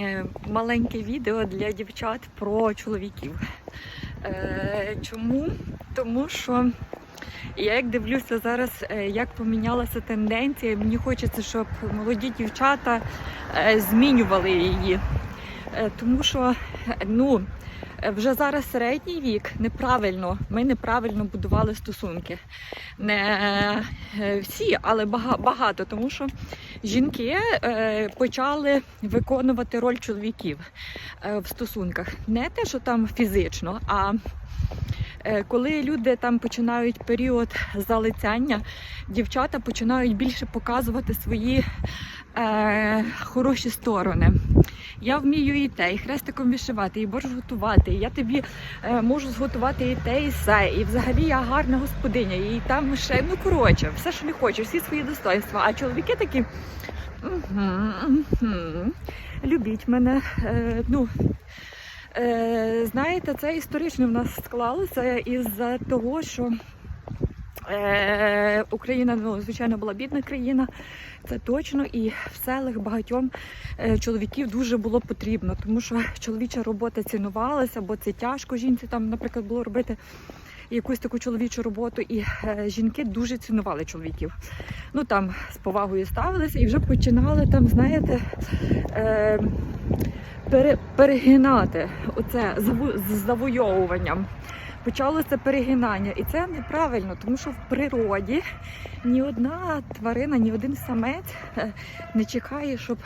е, маленьке відео для дівчат про чоловіків. Е, Чому? Тому що я як дивлюся зараз, е, як помінялася тенденція, мені хочеться, щоб молоді дівчата змінювали її. Тому що ну, вже зараз середній вік неправильно, ми неправильно будували стосунки. Не е, всі, але багато, тому що жінки е, почали виконувати роль чоловіків е, в стосунках. Не те, що там фізично, а коли люди там починають період залицяння, дівчата починають більше показувати свої е, хороші сторони. Я вмію і те, і хрестиком вишивати, і борщ готувати. І я тобі е, можу зготувати і те, і все. І взагалі я гарна господиня. І там ще ну коротше, все, що не хочу, всі свої достоинства. А чоловіки такі. «Мгм, мгм, Любіть мене. Е, ну, е, знаєте, це історично в нас склалося із-за того, що е, Україна, ну, звичайно, була бідна країна, це точно, і в селах багатьом е, чоловіків дуже було потрібно, тому що чоловіча робота цінувалася, бо це тяжко жінці там, наприклад, було робити якусь таку чоловічу роботу, і е, жінки дуже цінували чоловіків. Ну там з повагою ставилися і вже починали там, знаєте, е, пере, перегинати оце з завойовуванням. Почалося перегинання, і це неправильно, тому що в природі ні одна тварина, ні один самець е, не чекає, щоб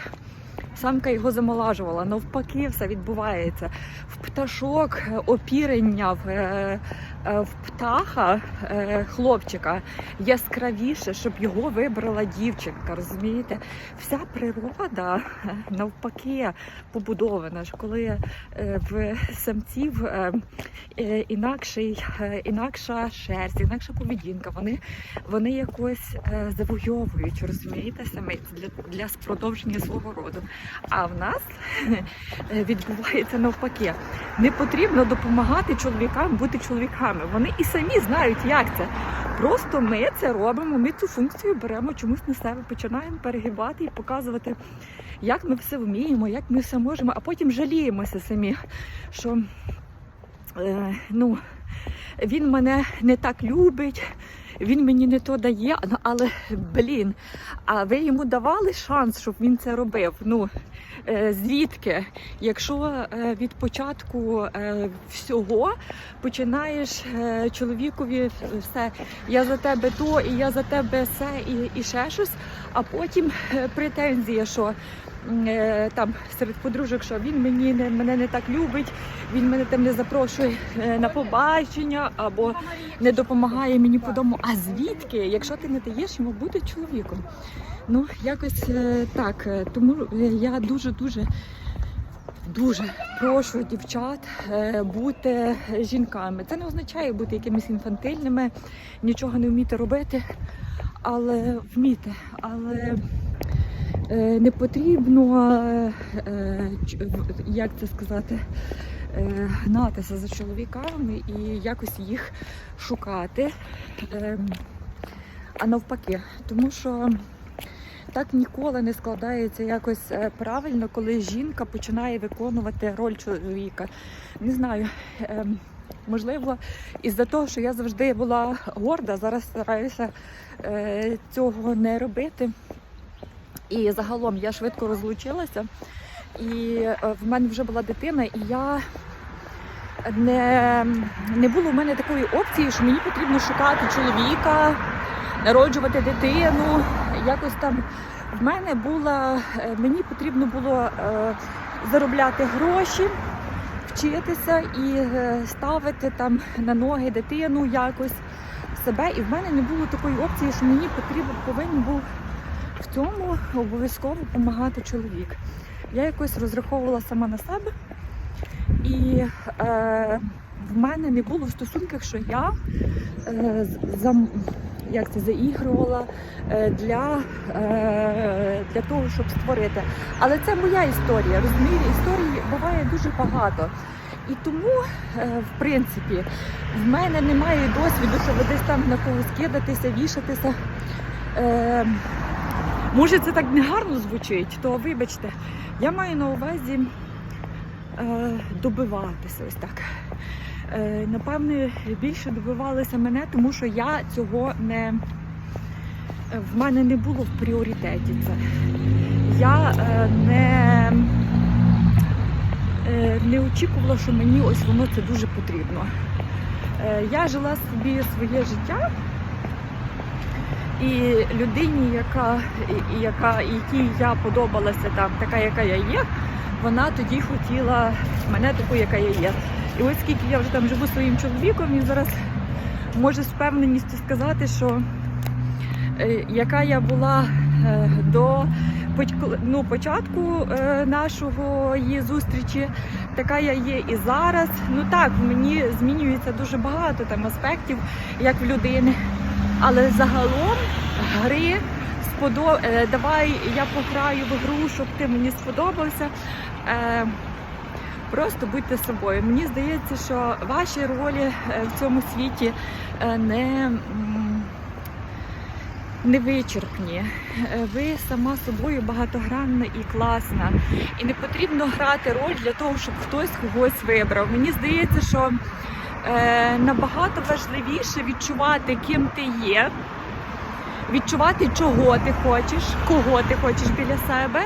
самка його замолажувала. Навпаки, все відбувається. В пташок е, опірення в, е, в птаха е, хлопчика яскравіше, щоб його вибрала дівчинка. Розумієте? Вся природа е, навпаки побудована, коли е, в самців е, е, інакший, е, інакша шерсть, інакша поведінка. Вони, вони якось е, завойовують, розумієте, самець для, для продовження свого роду. А в нас е, відбувається навпаки. Не потрібно допомагати чоловікам бути чоловіками. Вони і самі знають, як це. Просто ми це робимо, ми цю функцію беремо чомусь на себе, починаємо перегибати і показувати, як ми все вміємо, як ми все можемо, а потім жаліємося самі, що е, ну, він мене не так любить. Він мені не то дає, але блін, а ви йому давали шанс, щоб він це робив? Ну е, звідки? Якщо е, від початку е, всього починаєш чоловікові все, я за тебе то, і я за тебе все, і, і ще щось, а потім претензія, що там серед подружок, що він мені не мене не так любить, він мене там не запрошує е, на побачення або не допомагає мені по дому. А звідки, якщо ти не даєш йому бути чоловіком? Ну, якось е, так. Е, Тому е, я дуже дуже. Дуже прошу дівчат е, бути жінками. Це не означає бути якимись інфантильними, нічого не вміти робити, але вміти. Але е, не потрібно, е, е, як це сказати, е, гнатися за чоловіками і якось їх шукати. Е, а навпаки, тому що так ніколи не складається якось е, правильно, коли жінка починає виконувати роль чоловіка. Не знаю. Можливо, із-за того, що я завжди була горда, зараз стараюся е, цього не робити. І загалом я швидко розлучилася, і е, в мене вже була дитина, і я не, не було в мене такої опції, що мені потрібно шукати чоловіка, народжувати дитину. Якось там в мене була, е, мені потрібно було е, заробляти гроші, вчитися і ставити там на ноги дитину якось себе. І в мене не було такої опції, що мені потрібен повинен був в цьому обов'язково допомагати чоловік. Я якось розраховувала сама на себе, і е, в мене не було в стосунках, що я е, з- зам, як це заігрувала е, для, е, для того, щоб створити. Але це моя історія. Розумієте, історій буває дуже багато. І тому, е, в принципі, в мене немає досвіду, щоб десь там на когось кидатися, вішатися. Може, це так негарно звучить, то вибачте, я маю на увазі е, добиватися ось так. Е, напевне, більше добивалися мене, тому що я цього не в мене не було в пріоритеті це. Я е, не, е, не очікувала, що мені ось воно це дуже потрібно. Е, я жила собі своє життя. І людині, яка, яка, якій я подобалася там, така, яка я є, вона тоді хотіла мене такою, яка я є. І ось скільки я вже там живу своїм чоловіком, і зараз можу з впевненістю сказати, що е, яка я була е, до ну, початку е, нашого її зустрічі, така я є і зараз. Ну так, мені змінюється дуже багато там аспектів, як в людини. Але загалом гри сподоб... е, давай я пограю в гру, щоб ти мені сподобався. Е, Просто будьте собою. Мені здається, що ваші ролі е, в цьому світі не, не вичерпні. Ви сама собою багатогранна і класна. І не потрібно грати роль для того, щоб хтось когось вибрав. Мені здається, що набагато важливіше відчувати, ким ти є, відчувати, чого ти хочеш, кого ти хочеш біля себе,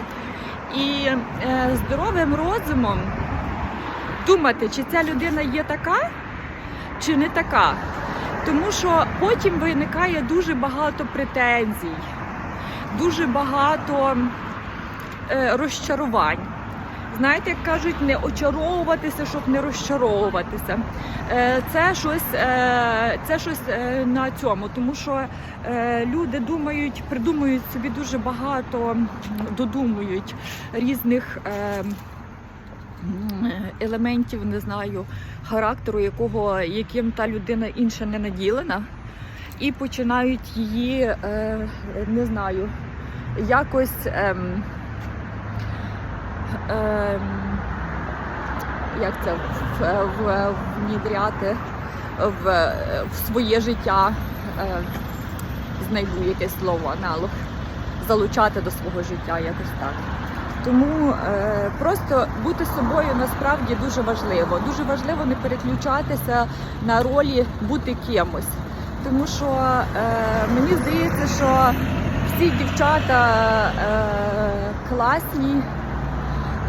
і е, здоровим розумом думати, чи ця людина є така, чи не така. Тому що потім виникає дуже багато претензій, дуже багато е, розчарувань. Знаєте, як кажуть, не очаровуватися, щоб не розчаровуватися. Е, Це щось, е, це щось е, на цьому, тому що люди думають, придумують собі дуже багато, додумують різних елементів, не знаю, характеру, якого, яким та людина інша не наділена, і починають її, не знаю, якось. Ем, ем, як це внідряти в, в своє життя, е, знайду якесь слово, аналог, залучати до свого життя, якось так. Тому е, просто бути собою насправді дуже важливо. Дуже важливо не переключатися на ролі бути кимось. Тому що е, мені здається, що всі дівчата е, класні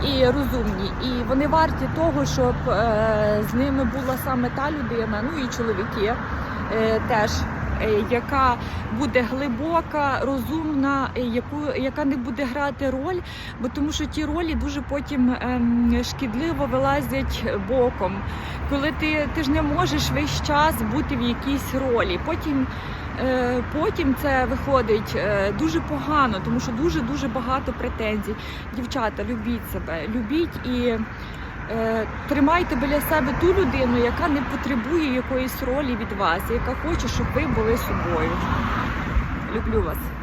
і розумні, і вони варті того, щоб е, з ними була саме та людина, ну і чоловіки е, теж. е, Яка буде глибока, розумна, яку яка не буде грати роль, бо тому що ті ролі дуже потім ем, шкідливо вилазять боком. Коли ти, ти ж не можеш весь час бути в якійсь ролі. Потім, потім це виходить е, дуже погано, тому що дуже дуже багато претензій. Дівчата, любіть себе, любіть і е, тримайте біля себе ту людину, яка не потребує якоїсь ролі від вас, яка хоче, щоб ви були собою. Люблю вас.